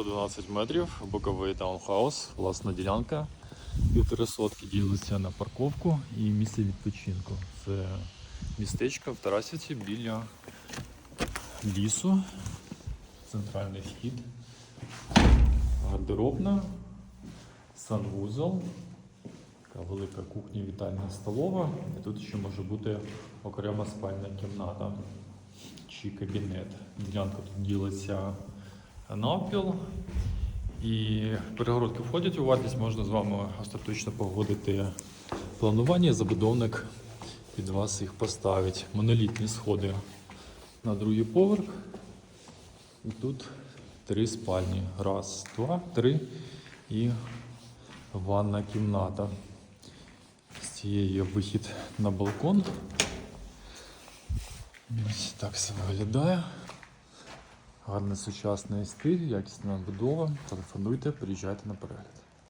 112 метрів, боковий таунхаус, власна ділянка. Півтори сотки ділиться на парковку і місце відпочинку. Це містечко в Тарасівці біля лісу. Центральний вхід. Гардеробна, санвузол, така велика кухня, вітальна столова. І тут ще може бути окрема спальна кімната чи кабінет. Ділянка тут ділиться навпіл. І перегородки входять у вартість, можна з вами остаточно погодити планування. Забудовник під вас їх поставить. Монолітні сходи на другий поверх. І тут три спальні. Раз, два, три і ванна кімната. З цієї вихід на балкон. Ось так все виглядає. Гарний сучасний стиль, якісна будова. Телефонуйте, приїжджайте на перегляд.